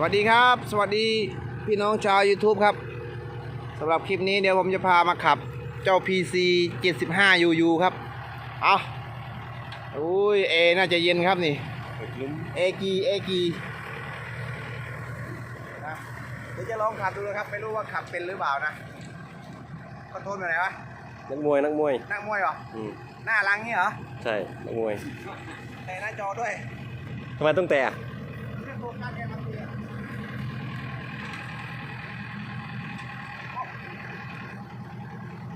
สวัสดีครับ สวัสดีพี่น้องชาว YouTube ครับสำหรับคลิปนี้เดี๋ยวผมจะพามาขับเจ้า PC 75 UU ครับ เอาอุ้ยเอน่าจะเย็นครับนี่เอกีเอกีนะเดี๋ยวจะลองขับดูนะครับ ไม่รู้ว่าขับเป็นหรือเปล่านะคอนโทรลไปไหนวะนักมวยนักมวยนักมวยเหรออืมหน้าลังนี่เหรอ ใช่นักมวยแต่หน้าจอด้วยทำไมต้องแต่อะ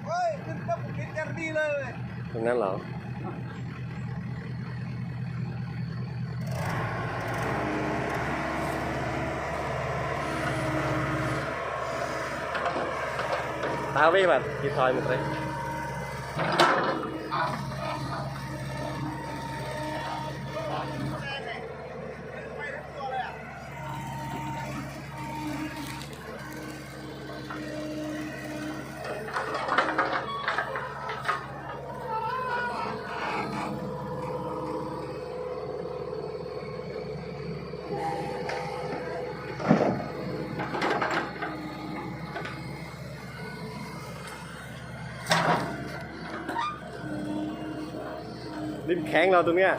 เฮ้ยขึ้น ปุ๊บคิดจะดีเลยตรงนั้นเหรอตาวิ่งแบบกี่ซอยหมดเลย แข้งเราตรงเนี้ย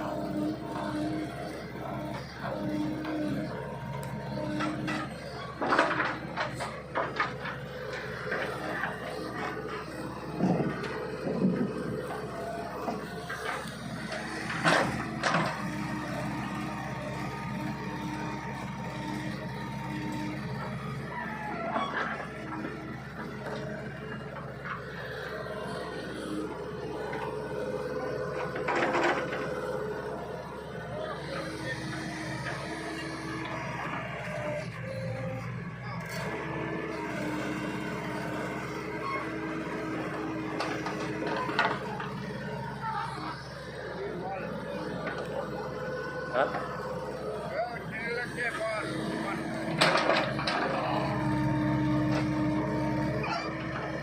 ฮะ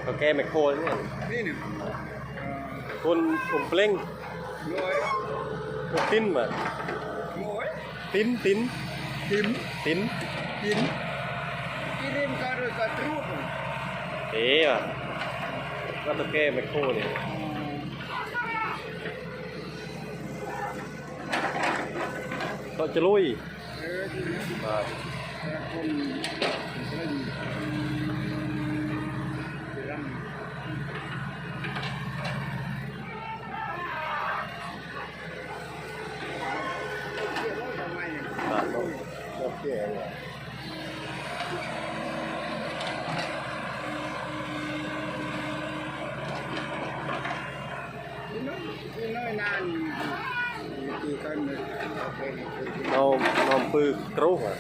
เขาแก้แมคโครเนี่ยนี่หนึ่งคนผมเปล่งรวยผมติ้นมารวยติ้นติ้นหิมติ้นหินกินเล่นกันเลยกันทรูดเอ๊ะว่ะก็ตะแก้แมคโครเนี่ย ก็จะลุยเออจริงนะมาแต่คนเล่นเรื่อยวกับ ทำไมเนี่ยมาต้องต้องแก้เนี่ยพี่น้อยพี่น้อยนานกี่คนเลยโอเค nó nó pư cấu hả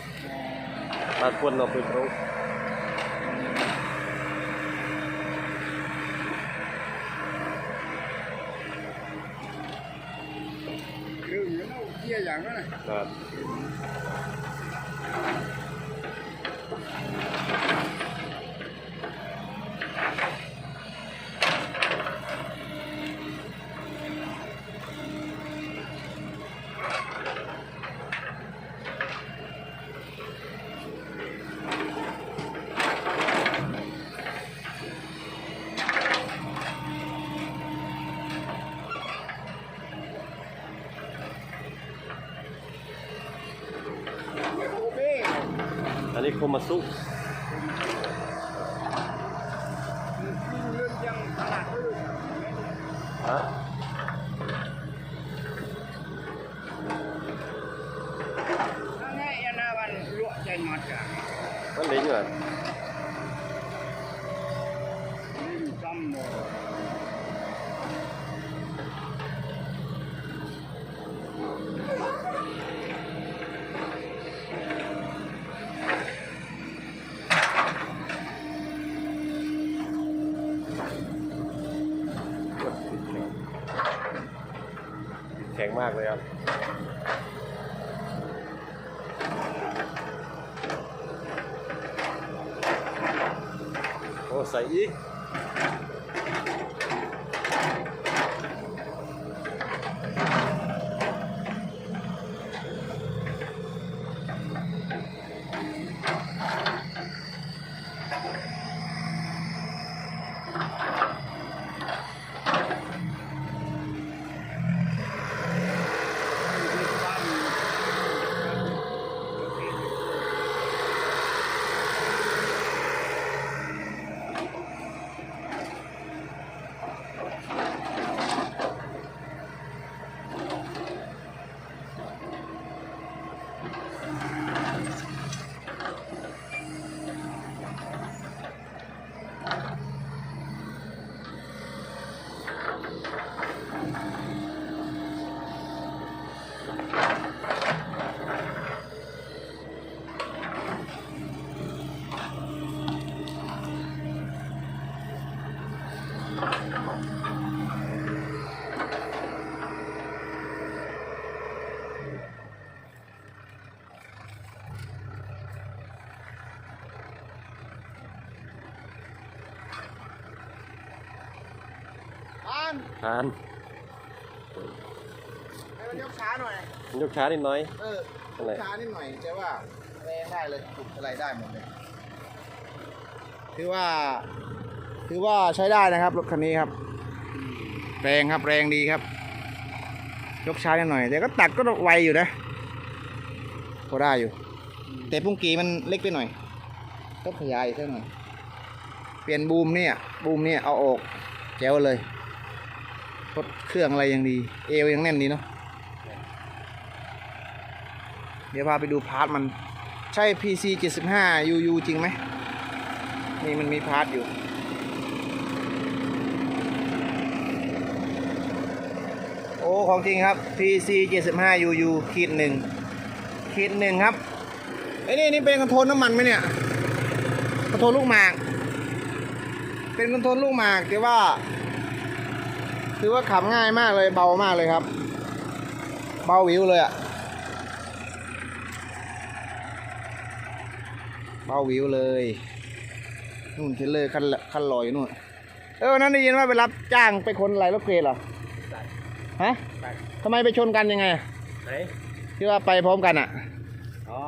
ta quân nó pư cấu คืออยู่นอกเกี่ยอย่างนั้นนะ là โ Komatsu Hả? Nó nghe là bạn lụa chảy ngọt cả. Vẫn đến rồi. มากเลยครับโอ้ใส่อีก ผ่านให้มันยกช้าหน่อย ยกช้านิดหน้อย เอออะไร ช้านิดหน่อยแต่ว่าแรงได้เลยขุดอะไรได้หมดเลย ถือว่า ถือว่าใช้ได้นะครับรถคันนี้ครับ แรงครับแรงดีครับ ยกช้านิดหน่อยแต่ก็ตัดก็ไวอยู่นะพอได้อยู่ แต่พุ่งกีมันเล็กไปหน่อยต้องขยายอีกสักหน่อย เปลี่ยนบูมเนี่ย บูมเนี่ยเอาออกแจ๋วเลย รถเครื่องอะไรยังดี เอวยังแน่นดีเนาะเดี๋ยวพาไปดูพาร์ทมันใช่ PC 75 UU จริงไหมนี่มันมีพาร์ทอยู่ โอ้ของจริงครับ PC 75 UU ขีดหนึ่งขีดหนึ่งครับไอ้นี่นี่เป็นคอนโทรลน้ำมันไหมเนี่ยคอนโทรลลูกหมาก เป็นคอนโทรลลูกหมากแต่ว่า ถือว่าขับง่ายมากเลยเบามากเลยครับ เบาวิวเลยอะเบาวิวเลยนู่นเทรลเลอร์คันละคันลอยอยู่นู่นเออวันนั้นได้ยินว่าไปรับจ้างไปคนไหลรถเกรดเหรอฮะทำไมไปชนกันยังไงอะไหนที่ว่าไปพร้อมกันอะ อ๋อ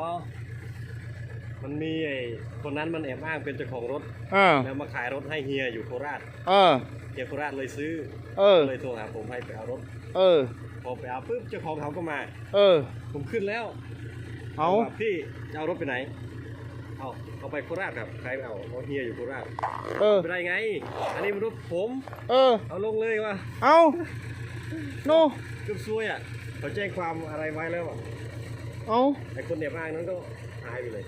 มันมีไอ้ คนนั้นมันแอบอ้างเป็นเจ้าของรถเออ แล้วมาขายรถให้เฮียอยู่โคราชเออ เฮียโคราชเลยซื้อเออ เลยโทรหาผมให้ไปเอารถ เออ พอไปเอาปุ๊บเจ้าของเขาก็มา เออ ผมขึ้นแล้วเอาบอกว่าพี่จะเอารถไปไหน เอาเอาไปโคราชครับใครไปเอาเพราะเฮียอยู่โคราชเออ ไม่ได้ไง อันนี้มันรถผม เออ เอาลงเลยว่ะเอาโนเกือบซวยอะเขาแจ้งความอะไรไว้แล้วอะเอาไอ้คนแอบอ้างนั้นก็หายไปเลย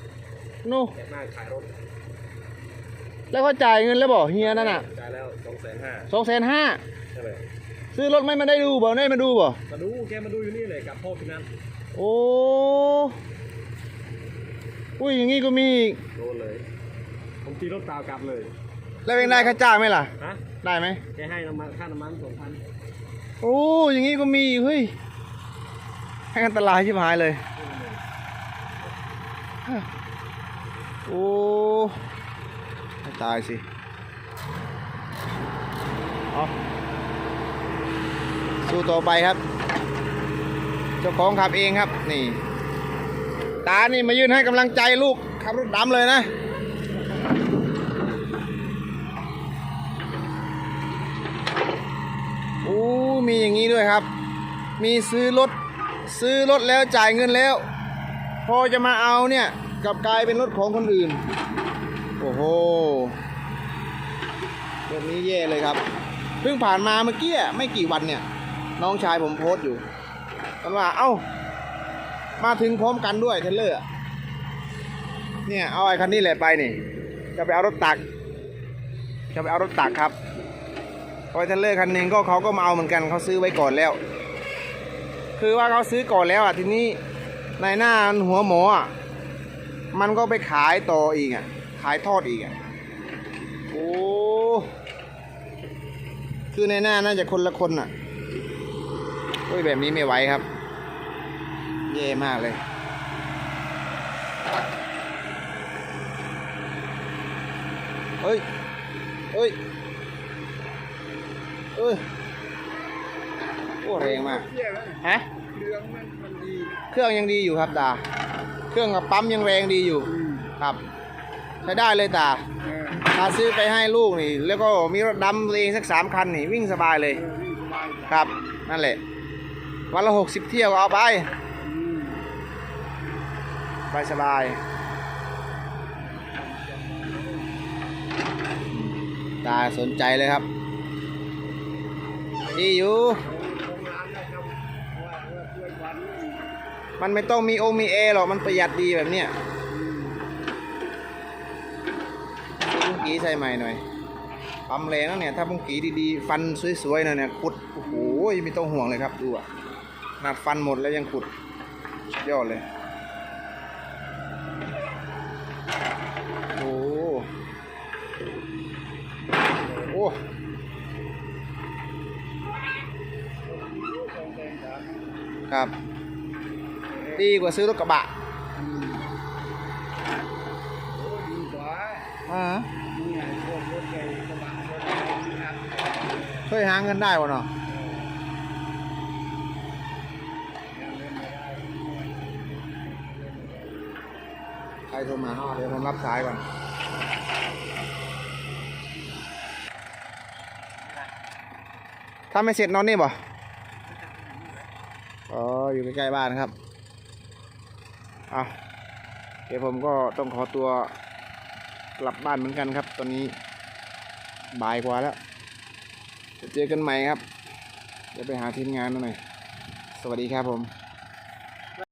โนแอบอ้างขายรถแล้วเขาจ่ายเงินแล้วบอกเฮียนั่นอะจ่ายแล้วสองแสนห้าสองแสนห้าใช่ไหมซื้อรถไม่มาได้ดูบ่ได้มาดูบ่มาดูแกมาดูอยู่นี่เลยกับพ่อพี่นัทโอ้อุ้ยอย่างงี้ก็มีอีกโดนเลย ผมตีรถเปล่ากลับเลย แล้วเองได้ค่าจ้างไหมล่ะฮะได้ไหมแกให้น้ำมันค่าน้ำมันสองพันโอ้อย่างงี้ก็มีอีกเฮ้ยให้อันตรายชิบหายเลย โอ้ให้ตายสิเอาสู้ต่อไปครับ เจ้าของขับเองครับ นี่ ตานี่มายืนให้กำลังใจลูกขับรถดำเลยนะโอ้มีอย่างนี้ด้วยครับ มีซื้อรถซื้อรถแล้วจ่ายเงินแล้ว พอจะมาเอาเนี่ย กลับกลายเป็นรถของคนอื่น โอ้โหแบบนี้แย่เลยครับ เพิ่งผ่านมาเมื่อกี้ไม่กี่วันเนี่ย น้องชายผมโพสต์อยู่กันว่า เอ้า มาถึงพร้อมกันด้วยเทเลอร์เนี่ยเอาไอ้คันนี้แหละไปนี่ จะไปเอารถตัก จะไปเอารถตักครับทอยเทเลอร์คันนึงก็เขาก็มาเอาเหมือนกันเขาซื้อไว้ก่อนแล้ว คือว่าเขาซื้อก่อนแล้วอะทีนี้ในหน้าหัวหมออะ มันก็ไปขายต่ออีกอะ ขายทอดอีกอะ โอ้ คือในหน้าน่าจะคนละคนอะโอ้ยแบบนี้ไม่ไหวครับแย่มากเลย เฮ้ย เฮ้ย เอ้ย โอ้แรงมาก ฮะ เครื่องมันดีเครื่องยังดีอยู่ครับตา เครื่องกับปั๊มยังแรงดีอยู่ครับ ใช้ได้เลยตาเออตาซื้อไปให้ลูกนี่ แล้วก็มีรถดำตัวเองสักสามคันนี่วิ่งสบายเลยเออวิ่งสบายครับ นั่นแหละ วันละหกสิบเที่ยวก็เอาไปอืมสบายสบายตาสนใจเลยครับ ดีอยู่ ของร้านนะครับว่าว่าช่วยวัน มันไม่ต้องมีโอมีเอหรอก มันประหยัดดีแบบเนี้ยบุ้งกีใส่ใหม่หน่อยปั๊มแรงแล้วเนี่ย ถ้าบุ้งกีดีๆ ฟันสวยๆหน่อยเนี่ยขุด โอ้โหไม่ต้องห่วงเลยครับ ดูอะขนาดฟันหมดแล้วยังขุดยอดเลย โอ้โหโอ้ ของแดงสาม ครับ ดีกว่าซื้อรถกระบะดีกว่าอ่านี่ไงพวกรถใหญ่กระบะรถอะไรนะครับเคยหาเงินได้วะเนาะยังเล่นไม่ได้ใครโทรมาเนาะเดี๋ยวผมรับสายก่อนถ้าไม่เสร็จนอนนี่บ่อ๋อ อยู่ใกล้ๆบ้านครับ เอาเดี๋ยวผมก็ต้องขอตัวกลับบ้านเหมือนกันครับ ตอนนี้บ่ายกว่าแล้วจะเจอกันใหม่ครับเดี๋ยวไปหาทีมงานหน่อย สวัสดีครับผม